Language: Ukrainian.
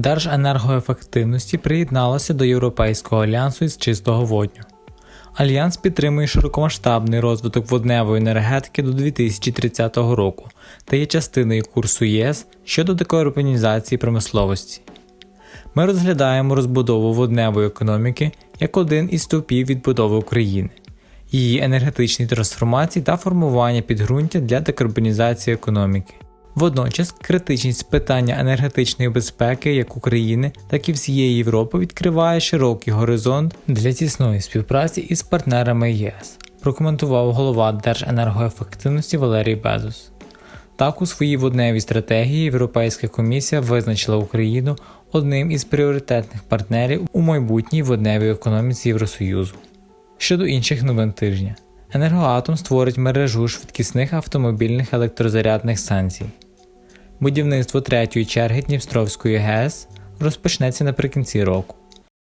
Держенергоефективності приєдналося до Європейського альянсу із чистого водню. Альянс підтримує широкомасштабний розвиток водневої енергетики до 2030 року та є частиною курсу ЄС щодо декарбонізації промисловості. Ми розглядаємо розбудову водневої економіки як один із стовпів відбудови України, її енергетичної трансформації та формування підґрунтя для декарбонізації економіки. Водночас критичність питання енергетичної безпеки як України, так і всієї Європи відкриває широкий горизонт для тісної співпраці із партнерами ЄС, прокоментував голова Держенергоефективності Валерій Безус. Так, у своїй водневій стратегії Європейська комісія визначила Україну одним із пріоритетних партнерів у майбутній водневій економіці Євросоюзу. Щодо інших новин тижня, Енергоатом створить мережу швидкісних автомобільних електрозарядних станцій. Будівництво третьої черги Дністровської ГЕС розпочнеться наприкінці року.